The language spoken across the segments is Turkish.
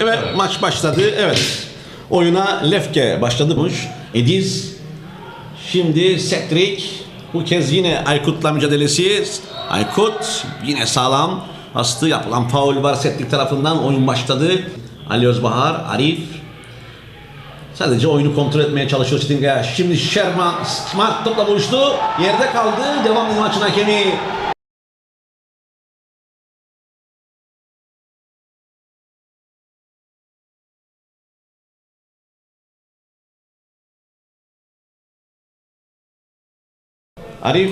Evet maç başladı. Evet. Oyuna Lefke başladımış. Ediz. Şimdi Cedric. Bu kez yine Aykut'la mücadelesi. Aykut yine sağlam. Bastı yapılan faul var Cedric tarafından. Oyun başladı. Ali Özbahar, Arif. Sadece oyunu kontrol etmeye çalışıyor Sting'e. Şimdi Sherman Smart topla buluştu. Yerde kaldı. Devam ediyor maçın hakemi. Arif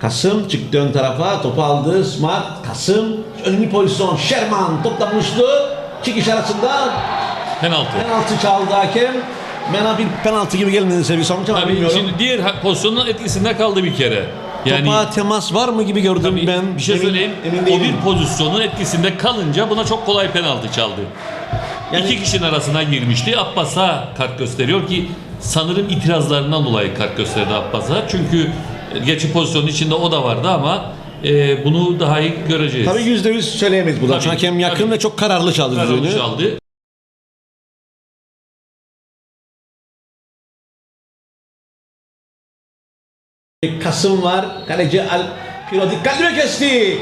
Kasım çıktı ön tarafa topu aldı Smart Kasım önemli pozisyon Sherman topla buluştu çıkış arasında Penaltı. penaltı çaldı hakem bana bir penaltı gibi gelmedi sevgili sonuç ama Tabii bilmiyorum şimdi diğer pozisyonun etkisinde kaldı bir kere. Yani topa temas var mı gibi gördüm tabii ben bir şey Emin- söyleyeyim. emin o bir pozisyonun etkisinde kalınca buna çok kolay penaltı çaldı. Yani- İki kişinin arasına girmişti. Abbas'a kart gösteriyor ki sanırım itirazlarından dolayı kart gösterdi Abbas'a. Çünkü e, geçi pozisyonun içinde o da vardı ama e, bunu daha iyi göreceğiz. Tabii yüzde yüz söyleyemeyiz burada Tabii, hakem yakın tabii. ve çok kararlı çaldı Kararlı çaldı. Kasım var. Kaleci Al Piro dikkatli mi kesti?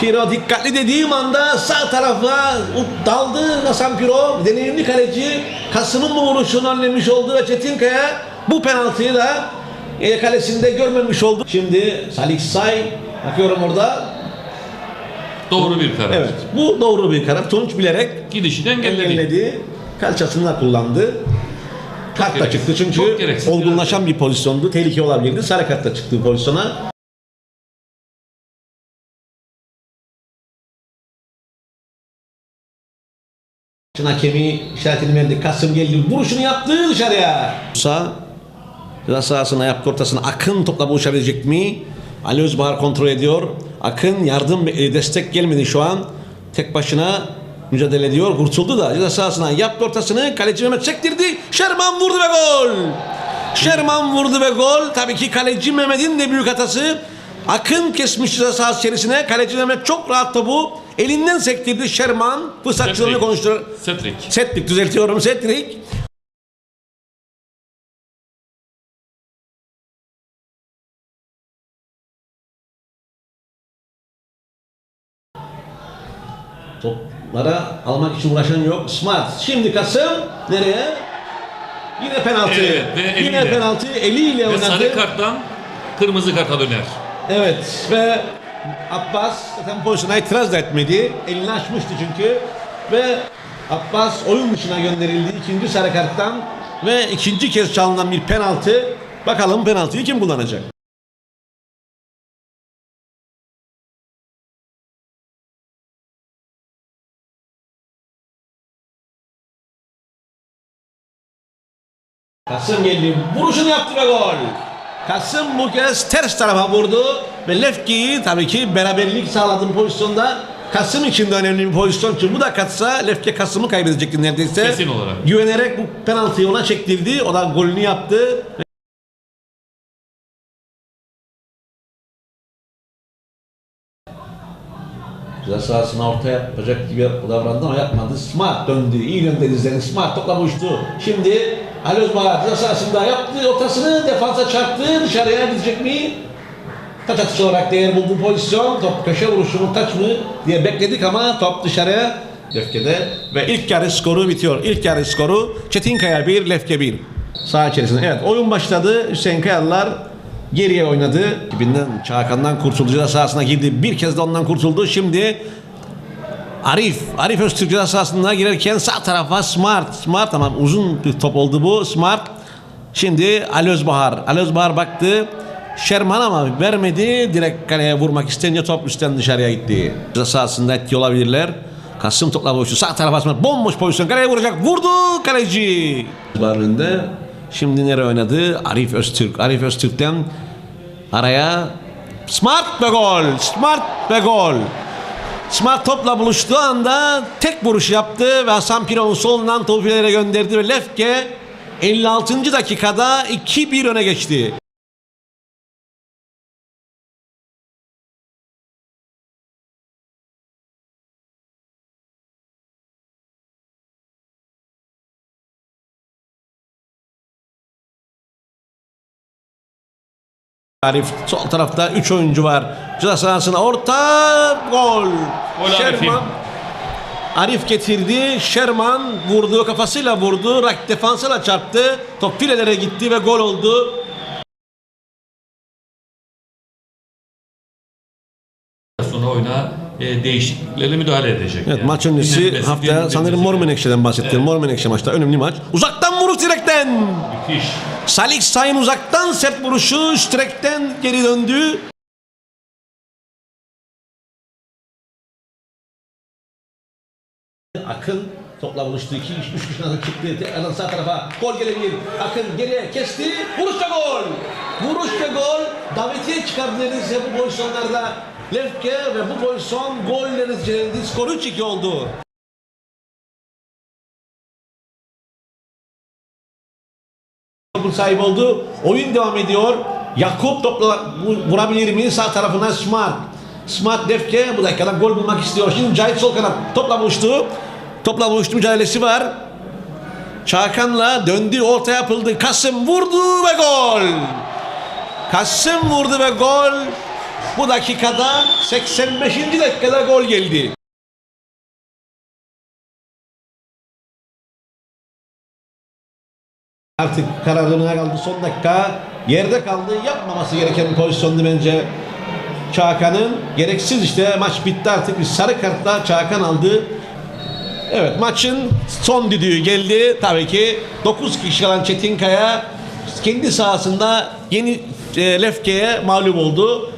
Piro dikkatli dediğim anda sağ tarafa daldı Hasan Piro. Deneyimli kaleci Kasım'ın bu vuruşunu önlemiş oldu ve Çetinkaya bu penaltıyı da e, kalesinde görmemiş oldu. Şimdi Salih Say bakıyorum orada. Doğru bir karar. Evet bu doğru bir karar. Tunç bilerek Gidişini engelledi. engelledi. Kalçasını da kullandı. Kart da çıktı çünkü olgunlaşan bir pozisyondu. Tehlike olabilirdi. Sarı kart da çıktı pozisyona. Maçın hakemi işaretini verdi. Kasım geldi. Vuruşunu yaptı dışarıya. Musa ceza sahasına yaptı ortasına. Akın topla buluşabilecek mi? Ali Özbahar kontrol ediyor. Akın yardım destek gelmedi şu an. Tek başına mücadele ediyor. Kurtuldu da ceza sahasına yaptı ortasını. Kaleci Mehmet çektirdi. Şerman vurdu ve gol. Şerman vurdu ve gol. Tabii ki kaleci Mehmet'in de büyük hatası. Akın kesmiş ceza sahası içerisine. Kaleci Mehmet çok rahat topu elinden sektirdi. Şerman fırsatçılığını Cedric. konuşturuyor. Cedric. Setlik düzeltiyorum Setlik. Toplara almak için uğraşan yok. Smart. Şimdi Kasım nereye? Yine penaltı. Evet, ve Yine eliyle. penaltı eliyle Ve oynadı. sarı karttan kırmızı karta döner. Evet ve Abbas zaten pozisyona itiraz da etmedi. Elini açmıştı çünkü. Ve Abbas oyun dışına gönderildi ikinci sarı karttan. Ve ikinci kez çalınan bir penaltı. Bakalım penaltıyı kim kullanacak? Kasım geldi. Vuruşunu yaptı ve gol. Kasım bu kez ters tarafa vurdu ve Lefki'yi tabii ki beraberlik sağladığım pozisyonda Kasım için de önemli bir pozisyon çünkü bu da katsa Lefke Kasım'ı kaybedecekti neredeyse. Kesin olarak. Güvenerek bu penaltıyı ona çektirdi. O da golünü yaptı. Ceza sahasına orta yapacak gibi davrandı ama yapmadı. Smart döndü. İyi gönderdi izlerini. Smart topla buluştu. Şimdi Ali Özbağ ceza sahasında yaptı ortasını defansa çarptı. Dışarıya gidecek mi? Taç atışı olarak değer buldu pozisyon. Top köşe vuruşu mu taç mı diye bekledik ama top dışarıya. Lefke'de ve ilk yarı skoru bitiyor. İlk yarı skoru Çetinkaya 1, Lefke 1. Sağ içerisinde. Evet oyun başladı. Hüseyin Kayalılar geriye oynadı. Dibinden Çağkan'dan kurtuldu. Ceza sahasına girdi. Bir kez de ondan kurtuldu. Şimdi Arif, Arif Öztürk ceza sahasına girerken sağ tarafa Smart, Smart ama uzun bir top oldu bu. Smart. Şimdi Ali Özbahar. Ali Özbahar baktı. Şerman ama vermedi. Direkt kaleye vurmak isteyince top üstten dışarıya gitti. Ceza sahasında etki olabilirler. Kasım topla boşu. Sağ tarafa Smart. Bomboş pozisyon. Kaleye vuracak. Vurdu kaleci. Özbahar'ın önünde. Şimdi nereye oynadı? Arif Öztürk. Arif Öztürk'ten araya Smart ve gol. Smart ve gol. Smart topla buluştuğu anda tek vuruş yaptı ve Hasan Piro'nun solundan topu ileri gönderdi ve Lefke 56. dakikada 2-1 öne geçti. Arif sol tarafta 3 oyuncu var. Ceza sahasına orta gol. Gol Arif'in. Arif getirdi. Sherman vurdu kafasıyla vurdu. Rak defansıyla çarptı. Top filelere gitti ve gol oldu. E, değişikliklerle müdahale edecek. Evet yani. maç öncesi Dinlenmesi, haftaya sanırım Mor. Menekşe'den bahsettim. Mor Menekşe maçta önemli maç. Uzaktan vuruş direkten. Müthiş. Salih Sayın uzaktan sert vuruşu direkten geri döndü. Akın topla buluştu. 2 3 3 kişiden çıktı. Tekrardan sağ tarafa gol gelebilir. Akın geriye kesti. Vuruş ve gol. Vuruş ve gol. Davetiye çıkardı neredeyse bu pozisyonlarda. Lefke ve bu pozisyon golle neticelendi. Skor 3-2 oldu. Topun sahibi oldu. Oyun devam ediyor. Yakup topla vu- vurabilir mi? Sağ tarafına Smart. Smart Defke bu dakikada gol bulmak istiyor. Şimdi Cahit sol kanat topla buluştu. Topla buluştu mücadelesi var. Çakan'la döndü orta yapıldı. Kasım vurdu ve gol. Kasım vurdu ve gol. Bu dakikada 85. dakikada gol geldi. Artık kararlılığına kaldı son dakika. Yerde kaldı. Yapmaması gereken bir pozisyondu bence. Çakan'ın gereksiz işte maç bitti artık bir sarı kartla Çakan aldı. Evet maçın son düdüğü geldi. Tabii ki 9 kişi kalan Çetinkaya kendi sahasında yeni e, Lefke'ye mağlup oldu.